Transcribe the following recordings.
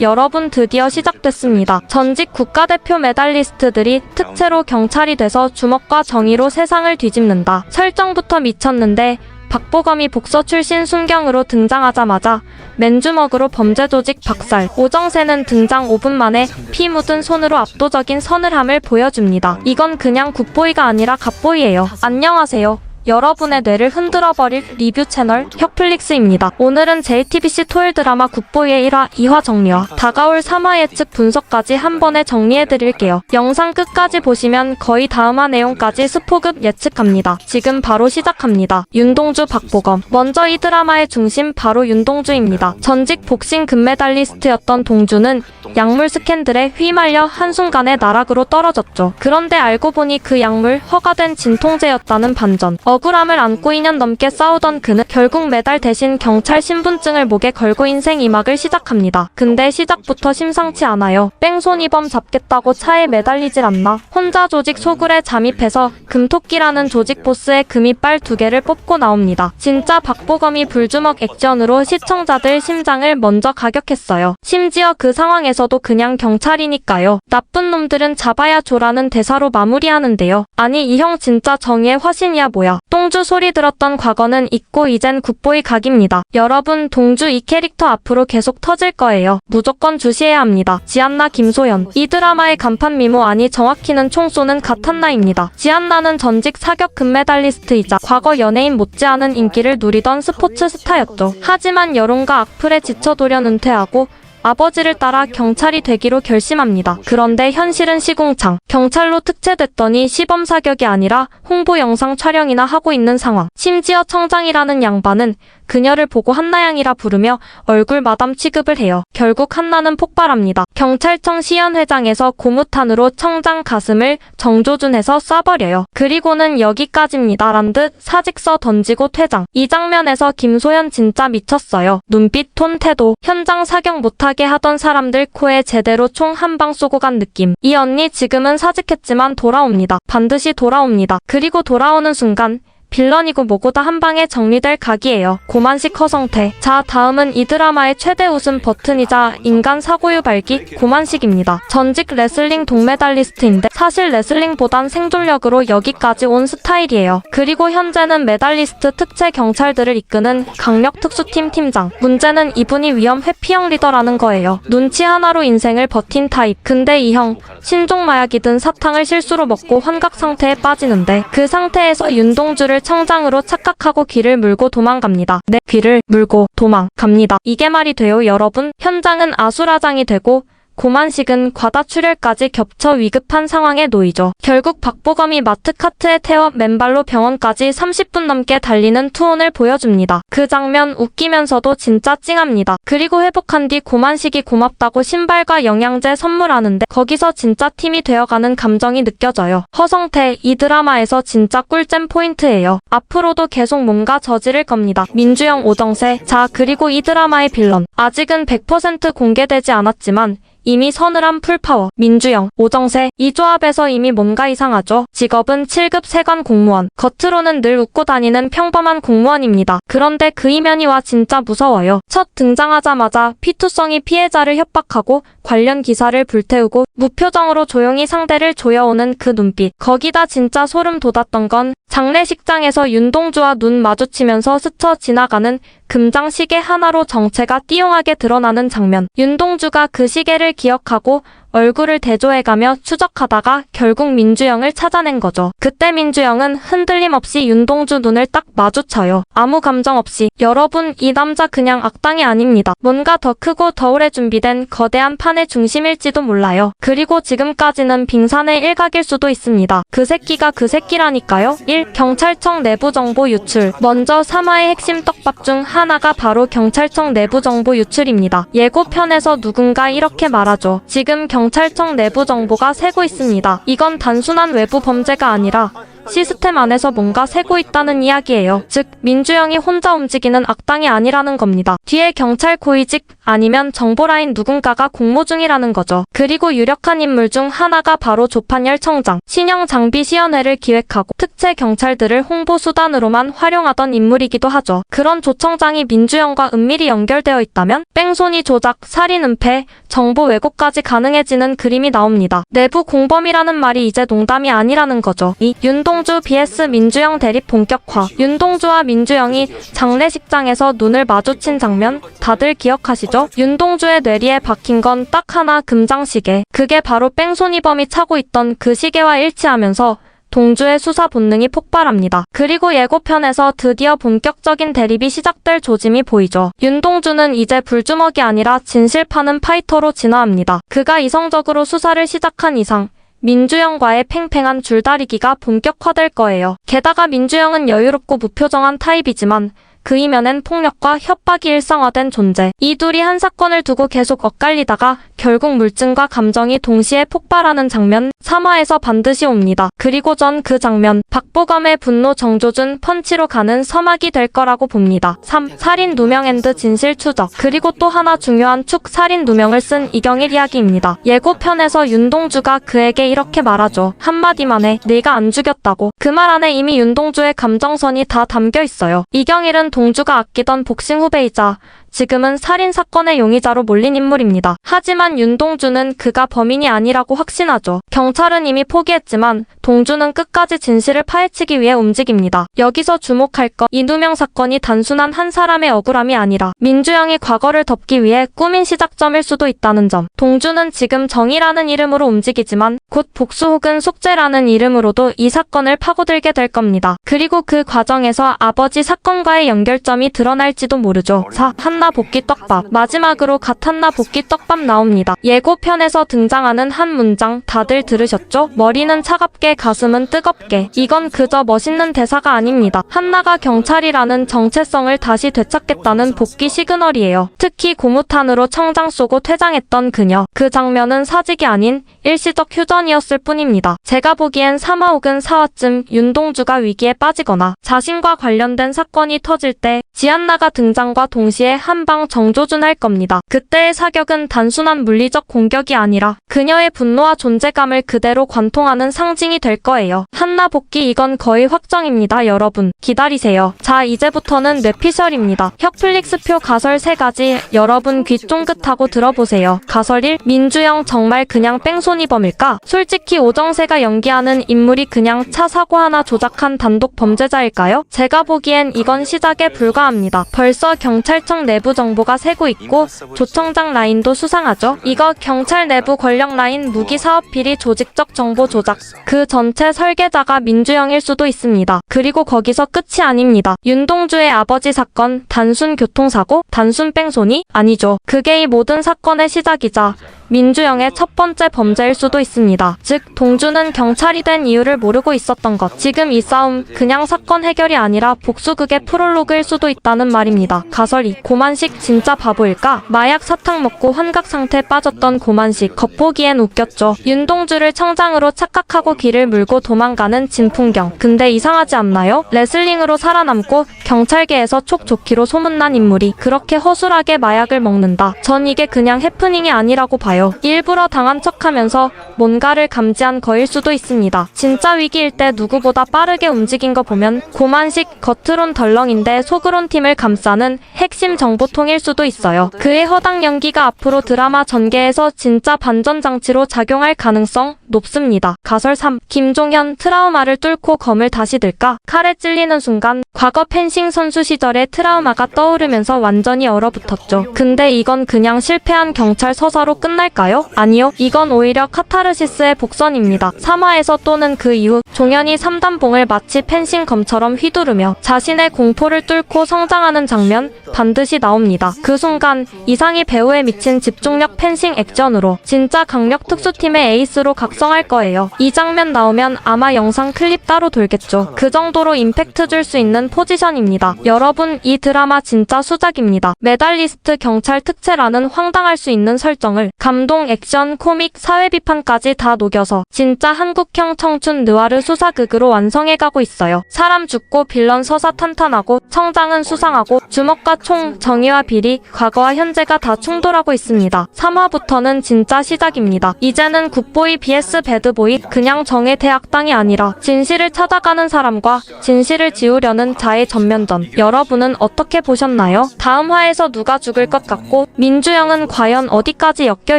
여러분 드디어 시작됐습니다. 전직 국가대표 메달리스트들이 특채로 경찰이 돼서 주먹과 정의로 세상을 뒤집는다. 설정부터 미쳤는데 박보검이 복서 출신 순경으로 등장하자마자 맨주먹으로 범죄 조직 박살. 오정세는 등장 5분 만에 피 묻은 손으로 압도적인 서늘함을 보여줍니다. 이건 그냥 굿보이가 아니라 갓보이예요. 안녕하세요. 여러분의 뇌를 흔들어버릴 리뷰 채널 혁플릭스입니다. 오늘은 JTBC 토요일 드라마 굿보이의 1화, 2화 정리와 다가올 3화 예측 분석까지 한 번에 정리해드릴게요. 영상 끝까지 보시면 거의 다음화 내용까지 스포급 예측합니다. 지금 바로 시작합니다. 윤동주 박보검. 먼저 이 드라마의 중심 바로 윤동주입니다. 전직 복싱 금메달리스트였던 동주는 약물 스캔들에 휘말려 한순간에 나락으로 떨어졌죠. 그런데 알고 보니 그 약물 허가된 진통제였다는 반전. 억울함을 안고 2년 넘게 싸우던 그는 결국 메달 대신 경찰 신분증을 목에 걸고 인생 2막을 시작합니다. 근데 시작부터 심상치 않아요. 뺑소니범 잡겠다고 차에 매달리질 않나. 혼자 조직 소굴에 잠입해서 금토끼라는 조직 보스의 금이빨 두 개를 뽑고 나옵니다. 진짜 박보검이 불주먹 액션으로 시청자들 심장을 먼저 가격했어요. 심지어 그 상황에서도 그냥 경찰이니까요. 나쁜 놈들은 잡아야 조라는 대사로 마무리하는데요. 아니 이 형 진짜 정의의 화신이야 뭐야. 똥주 소리 들었던 과거는 잊고 이젠 굿보이 각입니다. 여러분 동주 이 캐릭터 앞으로 계속 터질 거예요. 무조건 주시해야 합니다. 지안나 김소연 이 드라마의 간판 미모 아니 정확히는 총 쏘는 가탄나입니다. 지안나는 전직 사격 금메달리스트이자 과거 연예인 못지않은 인기를 누리던 스포츠 스타였죠. 하지만 여론과 악플에 지쳐 돌연 은퇴하고 아버지를 따라 경찰이 되기로 결심합니다. 그런데 현실은 시궁창. 경찰로 특채됐더니 시범 사격이 아니라 홍보 영상 촬영이나 하고 있는 상황. 심지어 청장이라는 양반은 그녀를 보고 한나양이라 부르며 얼굴 마담 취급을 해요. 결국 한나는 폭발합니다. 경찰청 시연회장에서 고무탄으로 청장 가슴을 정조준해서 쏴버려요. 그리고는 여기까지입니다. 란 듯 사직서 던지고 퇴장. 이 장면에서 김소연 진짜 미쳤어요. 눈빛, 톤, 태도. 현장 사격 못하게 하던 사람들 코에 제대로 총 한 방 쏘고 간 느낌. 이 언니 지금은 사직했지만 돌아옵니다. 반드시 돌아옵니다. 그리고 돌아오는 순간 빌런이고 뭐고 다 한 방에 정리될 각이에요. 고만식 허성태. 자, 다음은 이 드라마의 최대 웃음 버튼이자 인간 사고유 발기 고만식입니다. 전직 레슬링 동메달리스트인데 사실 레슬링보단 생존력으로 여기까지 온 스타일이에요. 그리고 현재는 메달리스트 특채 경찰들을 이끄는 강력 특수팀 팀장. 문제는 이분이 위험 회피형 리더라는 거예요. 눈치 하나로 인생을 버틴 타입. 근데 이 형 신종 마약이 든 사탕을 실수로 먹고 환각 상태에 빠지는데 그 상태에서 윤동주를 청장으로 착각하고 귀를 물고 도망갑니다. 네, 귀를 물고 도망갑니다. 이게 말이 돼요, 여러분? 현장은 아수라장이 되고 고만식은 과다출혈까지 겹쳐 위급한 상황에 놓이죠. 결국 박보검이 마트 카트에 태워 맨발로 병원까지 30분 넘게 달리는 투혼을 보여줍니다. 그 장면 웃기면서도 진짜 찡합니다. 그리고 회복한 뒤 고만식이 고맙다고 신발과 영양제 선물하는데 거기서 진짜 팀이 되어가는 감정이 느껴져요. 허성태 이 드라마에서 진짜 꿀잼 포인트예요. 앞으로도 계속 뭔가 저지를 겁니다. 민주영 오정세 자 그리고 이 드라마의 빌런 아직은 100% 공개되지 않았지만 이미 서늘한 풀파워, 민주영, 오정세, 이 조합에서 이미 뭔가 이상하죠. 직업은 7급 세관 공무원, 겉으로는 늘 웃고 다니는 평범한 공무원입니다. 그런데 그 이면이 와 진짜 무서워요. 첫 등장하자마자 피투성이 피해자를 협박하고 관련 기사를 불태우고 무표정으로 조용히 상대를 조여오는 그 눈빛. 거기다 진짜 소름 돋았던 건 장례식장에서 윤동주와 눈 마주치면서 스쳐 지나가는 금장 시계 하나로 정체가 띠용하게 드러나는 장면. 윤동주가 그 시계를 기억하고 얼굴을 대조해가며 추적하다가 결국 민주영을 찾아낸 거죠. 그때 민주영은 흔들림 없이 윤동주 눈을 딱 마주쳐요. 아무 감정 없이. 여러분, 이 남자 그냥 악당이 아닙니다. 뭔가 더 크고 더 오래 준비된 거대한 판의 중심일지도 몰라요. 그리고 지금까지는 빙산의 일각일 수도 있습니다. 그 새끼가 그 새끼라니까요. 1. 경찰청 내부 정보 유출. 먼저 3화의 핵심 떡밥 중 하나가 바로 경찰청 내부 정보 유출입니다. 예고편에서 누군가 이렇게 말하죠. 지금 경 찰청 내부 정보가 새고 있습니다. 이건 단순한 외부 범죄가 아니라 시스템 안에서 뭔가 새고 있다는 이야기예요. 즉, 민주영이 혼자 움직이는 악당이 아니라는 겁니다. 뒤에 경찰 고위직 아니면 정보라인 누군가가 공모 중이라는 거죠. 그리고 유력한 인물 중 하나가 바로 조판열 청장, 신형 장비 시연회를 기획하고 특채 경찰들을 홍보 수단으로만 활용하던 인물이기도 하죠. 그런 조 청장이 민주영과 은밀히 연결되어 있다면 뺑소니 조작, 살인 은폐, 정보 왜곡까지 가능해지는 그림이 나옵니다. 내부 공범이라는 말이 이제 농담이 아니라는 거죠. 이 윤동 주 vs 민주영 대립 본격화. 윤동주와 민주영이 장례식장에서 눈을 마주친 장면 다들 기억하시죠? 윤동주의 뇌리에 박힌 건 딱 하나 금장시계. 그게 바로 뺑소니범이 차고 있던 그 시계와 일치하면서 동주의 수사 본능이 폭발합니다. 그리고 예고편에서 드디어 본격적인 대립이 시작될 조짐이 보이죠. 윤동주는 이제 불주먹이 아니라 진실 파는 파이터로 진화합니다. 그가 이성적으로 수사를 시작한 이상 민주영과의 팽팽한 줄다리기가 본격화될 거예요. 게다가 민주영은 여유롭고 무표정한 타입이지만 그 이면엔 폭력과 협박이 일상화된 존재. 이 둘이 한 사건을 두고 계속 엇갈리다가 결국 물증과 감정이 동시에 폭발하는 장면 3화에서 반드시 옵니다. 그리고 전 그 장면 박보검의 분노 정조준 펀치로 가는 서막이 될 거라고 봅니다. 3. 살인 누명 앤드 진실 추적 그리고 또 하나 중요한 축 살인 누명을 쓴 이경일 이야기입니다. 예고편에서 윤동주가 그에게 이렇게 말하죠. 한마디만 해 내가 안 죽였다고. 그 말 안에 이미 윤동주의 감정선이 다 담겨 있어요. 이경일은 동주가 아끼던 복싱 후배이자 지금은 살인 사건의 용의자로 몰린 인물입니다. 하지만 윤동주는 그가 범인이 아니라고 확신하죠. 경찰은 이미 포기했지만 동주는 끝까지 진실을 파헤치기 위해 움직입니다. 여기서 주목할 것 이누명 사건이 단순한 한 사람의 억울함이 아니라 민주영이 과거를 덮기 위해 꾸민 시작점일 수도 있다는 점. 동주는 지금 정의라는 이름으로 움직이지만 곧 복수 혹은 속죄라는 이름으로도 이 사건을 파고들게 될 겁니다. 그리고 그 과정에서 아버지 사건과의 연결점이 드러날지도 모르죠. 4. 한나 볶기 떡밥. 마지막으로 갓한나 볶기 떡밥 나옵니다. 예고편에서 등장하는 한 문장 다들 들으셨죠? 머리는 차갑게 가슴은 뜨겁게. 이건 그저 멋있는 대사가 아닙니다. 한나가 경찰이라는 정체성을 다시 되찾겠다는 복귀 시그널이에요. 특히 고무탄으로 청장 쏘고 퇴장했던 그녀. 그 장면은 사직이 아닌 일시적 휴전이었을 뿐입니다. 제가 보기엔 3화 혹은 4화쯤 윤동주가 위기에 빠지거나 자신과 관련된 사건이 터질 때 지안나가 등장과 동시에 한방 정조준할 겁니다. 그때의 사격은 단순한 물리적 공격이 아니라 그녀의 분노와 존재감을 그대로 관통하는 상징이 될 거예요. 한나 복귀 이건 거의 확정입니다, 여러분. 기다리세요. 자, 이제부터는 뇌피셜입니다. 혁플릭스표 가설 3가지 여러분 귀 쫑긋하고 들어보세요. 가설 1. 민주영 정말 그냥 뺑소니 범일까? 솔직히 오정세가 연기하는 인물이 그냥 차 사고 하나 조작한 단독 범죄자일까요? 제가 보기엔 이건 시작에 불과합니다. 벌써 경찰청 내부 정보가 새고 있고 조청장 라인도 수상하죠. 이거 경찰 내부 권력 라인 무기 사업 비리 조직적 정보 조작. 그 전체 설계자가 민주영일 수도 있습니다. 그리고 거기서 끝이 아닙니다. 윤동주의 아버지 사건 단순 교통사고? 단순 뺑소니? 아니죠. 그게 이 모든 사건의 시작이자 민주영의 첫 번째 범죄 일 수도 있습니다. 즉, 동주는 경찰이 된 이유를 모르고 있었던 것. 지금 이 싸움 그냥 사건 해결이 아니라 복수극의 프롤로그일 수도 있다는 말입니다. 가설 2. 고만식 진짜 바보일까? 마약 사탕 먹고 환각 상태에 빠졌던 고만식. 겉보기엔 웃겼죠. 윤동주를 청장으로 착각하고 길을 물고 도망가는 진풍경. 근데 이상하지 않나요? 레슬링으로 살아남고 경찰계에서 촉좋기로 소문난 인물이 그렇게 허술하게 마약을 먹는다. 전 이게 그냥 해프닝이 아니라고 봐요. 일부러 당한 척하면서 뭔가를 감지한 거일 수도 있습니다. 진짜 위기일 때 누구보다 빠르게 움직인 거 보면 고만식 겉으론 덜렁인데 속으론 팀을 감싸는 핵심 정보통일 수도 있어요. 그의 허당 연기가 앞으로 드라마 전개에서 진짜 반전 장치로 작용할 가능성 높습니다. 가설 3. 김종현 트라우마를 뚫고 검을 다시 들까? 칼에 찔리는 순간 과거 펜싱 선수 시절의 트라우마가 떠오르면서 완전히 얼어붙었죠. 근데 이건 그냥 실패한 경찰 서사로 끝날까요? 아니요. 이건 오히려 카타르시스의 복선입니다. 3화에서 또는 그 이후 종현이 3단봉을 마치 펜싱 검처럼 휘두르며 자신의 공포를 뚫고 성장하는 장면 반드시 나옵니다. 그 순간 이상희 배우에 미친 집중력 펜싱 액션으로 진짜 강력 특수팀의 에이스로 각성할 거예요. 이 장면 나오면 아마 영상 클립 따로 돌겠죠. 그 정도로 임팩트 줄 수 있는 포지션입니다. 여러분 이 드라마 진짜 수작입니다. 메달리스트 경찰 특채라는 황당할 수 있는 설정을 감 감동, 액션, 코믹, 사회 비판까지 다 녹여서 진짜 한국형 청춘 느와르 수사극으로 완성해가고 있어요. 사람 죽고 빌런 서사 탄탄하고 성장은 수상하고 주먹과 총, 정의와 비리, 과거와 현재가 다 충돌하고 있습니다. 3화부터는 진짜 시작입니다. 이제는 굿보이 vs 배드보이 그냥 정의 대학당이 아니라 진실을 찾아가는 사람과 진실을 지우려는 자의 전면 전. 여러분은 어떻게 보셨나요? 다음 화에서 누가 죽을 것 같고 민주영은 과연 어디까지 엮여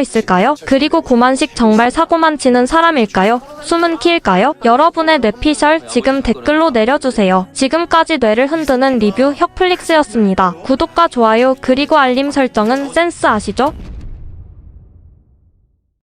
있을까요? 그리고 고만식 정말 사고만 치는 사람일까요? 숨은 키일까요? 여러분의 뇌피셜 지금 댓글로 내려주세요. 지금까지 뇌를 흔드는 리뷰 혁플릭스였습니다. 구독과 좋아요 그리고 알림 설정은 센스 아시죠?